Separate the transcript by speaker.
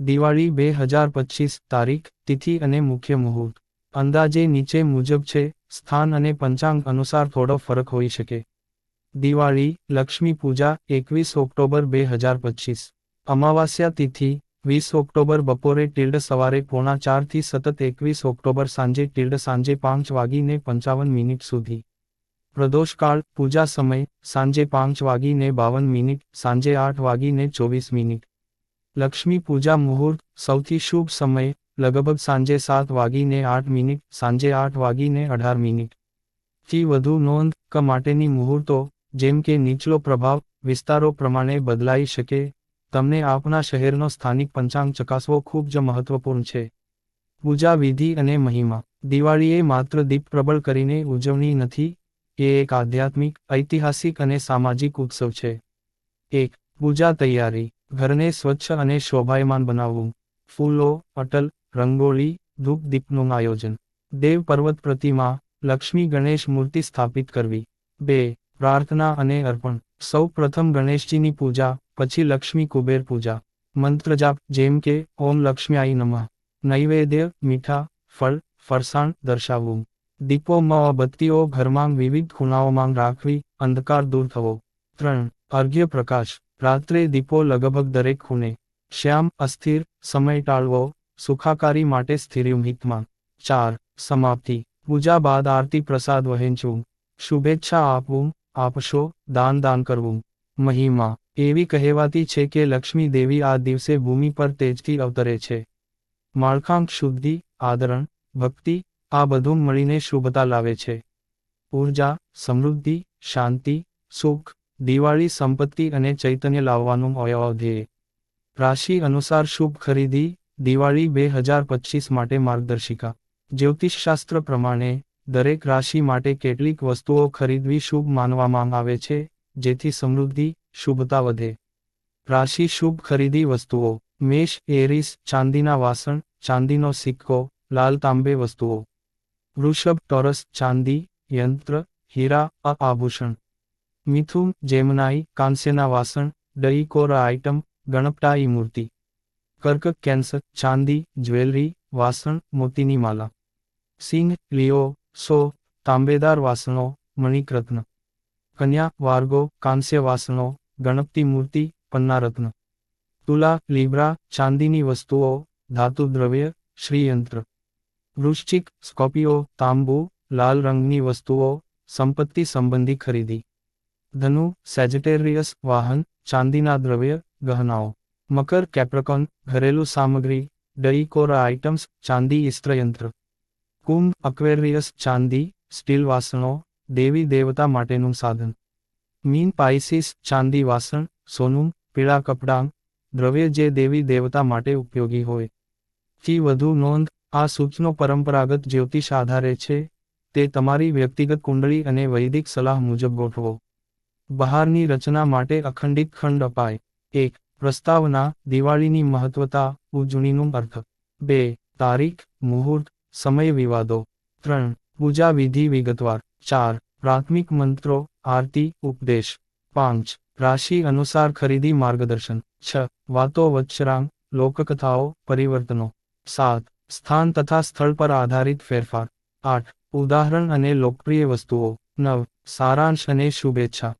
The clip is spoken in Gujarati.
Speaker 1: દિવાળી બે હજાર પચીસ તારીખ, તિથિ અને મુખ્ય મુહૂર્ત. અંદાજે નીચે મુજબ છે, સ્થાન અને પંચાંગ અનુસાર થોડો ફરક હોઈ શકે. દિવાળી, લક્ષ્મી પૂજા, એકવીસ ઓક્ટોબર બે હજાર પચીસ. અમાવાસ્યા તિથિ, વીસ ઓક્ટોબર બપોરે ટિલ્ડ સવારે પોણા ચારથી સતત એકવીસ ઓક્ટોબર સાંજે ટિલ્ડ સાંજે પાંચ વાગીને પંચાવન મિનિટ સુધી. પ્રદોષકાળ, પૂજા સમય, સાંજે પાંચ વાગીને બાવન મિનિટ, સાંજે આઠ વાગીને ચોવીસ મિનિટ. લક્ષ્મી પૂજા મુહૂર્ત, સૌથી શુભ સમય, લગભગ સાંજે સાત વાગીને આઠ મિનિટ, સાંજે આઠ વાગીને અઢાર મિનિટ. થી વધુ નોંધ ક માટેની મુહૂર્તો, જેમ કે નીચલો પ્રભાવ, વિસ્તારો પ્રમાણે બદલાઈ શકે, તમને આપના શહેરનો સ્થાનિક પંચાંગ ચકાસવો ખૂબ જ મહત્વપૂર્ણ છે. પૂજા વિધિ અને મહિમા. દિવાળીએ માત્ર દીપ પ્રબળ કરીને ઉજવણી નથી, એ એક આધ્યાત્મિક, ઐતિહાસિક અને સામાજિક ઉત્સવ છે. એક. પૂજા તૈયારી. ઘરને સ્વચ્છ અને શોભાયમાન બનાવવું. ફૂલો, અટલ, રંગોળી ધૂપ દીપનું આયોજન. દેવ પર્વત પ્રતિમા, લક્ષ્મી ગણેશ મૂર્તિ સ્થાપિત કરવી. બે, પ્રાર્થના અને અર્પણ. સૌ પ્રથમ ગણેશજીની પૂજા, પછી લક્ષ્મી કુબેર પૂજા. મંત્રજાપ જેમ કે, ઓમ લક્ષ્મ્યાય નમઃ. નૈવેદ્ય, મીઠા, ફળ, ફરસાણ દર્શાવવું. દીપોમાં બત્તીઓ ઘરમાં વિવિધ ખૂણાઓમાં રાખવી, અંધકાર દૂર થવો. ત્રણ, અર્ઘ્ય પ્રકાશ. રાત્રે દીપો લગભગ દરેક ખૂણે. શ્યામ, અસ્થિર, સમય ટાળવો, સુખાકારી માટે સ્થિર્યું હિતમાં. ચાર, સમાપ્તિ. પૂજા બાદ આરતી પ્રસાદ વહેંચવું. શુભેચ્છા આપવું, આપશો, દાન દાન કરવું. મહિમા. એવી કહેવાતી છે કે લક્ષ્મી દેવી આ દિવસે ભૂમિ પર તેજથી અવતરે છે. માળખાંક શુદ્ધિ, આદરણ, ભક્તિ, આ બધું મળીને શુભતા લાવે છે. ઊર્જા, સમૃદ્ધિ, શાંતિ, સુખ દિવાળી સંપત્તિ અને ચૈતન્ય લાવવાનું ધ્યેય રાશિ અનુસાર શુભ ખરીદી, દિવાળી બે હજાર પચીસ માટે માર્ગદર્શિકા. જ્યોતિષશાસ્ત્ર પ્રમાણે, દરેક રાશિ માટે કેટલીક વસ્તુઓ ખરીદવી શુભ માનવામાં આવે છે, જેથી સમૃદ્ધિ, શુભતા વધે. રાશિ શુભ ખરીદી વસ્તુઓ, મેષ, એરિસ, ચાંદીના વાસણ, ચાંદીનો સિક્કો, લાલ તાંબે વસ્તુઓ. વૃષભ, ટોરસ, ચાંદી, યંત્ર, હીરા આભૂષણ. મિથુન જેમનાઈ, કાંસ્યના વાસણ ડઈ કોરા આઇટમ ગણપટાઈ મૂર્તિ. કર્ક કેન્સર ચાંદી, જ્વેલરી, વાસણ, મોતીની માલા. સિંહ, લિયો, સો, તાંબેદાર વાસણો, મણિકરત્ન. કન્યા, વાર્ગો, કાંસ્ય વાસણો, ગણપતિ મૂર્તિ, પન્નારત્ન. તુલા, લીબ્રા, ચાંદીની વસ્તુઓ, ધાતુ દ્રવ્ય, શ્રીયંત્ર. વૃશ્ચિક, સ્કોપિયો, તાંબુ, લાલ રંગની વસ્તુઓ, સંપત્તિ સંબંધી ખરીદી. ધનુ સેજિટેરિયસ વાહન, ચાંદીના દ્રવ્ય, ગહનાઓ, મકર કેપ્રકોન ઘરેલું સામગ્રી ડઈકોરા આઇટમ્સ, ચાંદી ઇસ્ત્રયંત્ર, કુંભ અક્વેરિયસ ચાંદી, સ્ટીલ વાસણો, દેવી દેવતા માટેનું સાધન, મીન પાઇસિસ ચાંદી વાસણ, સોનું, પીળા કપડાં, દ્રવ્ય જે દેવી દેવતા માટે ઉપયોગી હોય. થી વધુ નોંધ, આ સૂચનો પરંપરાગત જ્યોતિષ આધારે છે, તે તમારી વ્યક્તિગત કુંડળી અને વૈદિક સલાહ મુજબ ગોઠવો. બહારની રચના માટે અખંડિત ખંડ અપાય. એક, પ્રસ્તાવના, દિવાળીની મહત્વતા, ઉજવણીનું અર્થ. બે, તારીખ, મુહૂર્ત, સમય વિવાદો. ત્રણ, પૂજા વિધિ વિગતવાર. ચાર, પ્રાથમિક મંત્રો, આરતી, ઉપદેશ. પાંચ, રાશિ અનુસાર ખરીદી માર્ગદર્શન. છ, વાતો વચ્ચરાંગ, લોકકથાઓ, પરિવર્તનો. સાત, સ્થાન તથા સ્થળ પર આધારિત ફેરફાર. આઠ, ઉદાહરણ અને લોકપ્રિય વસ્તુઓ. નવ, સારાંશ અને શુભેચ્છા.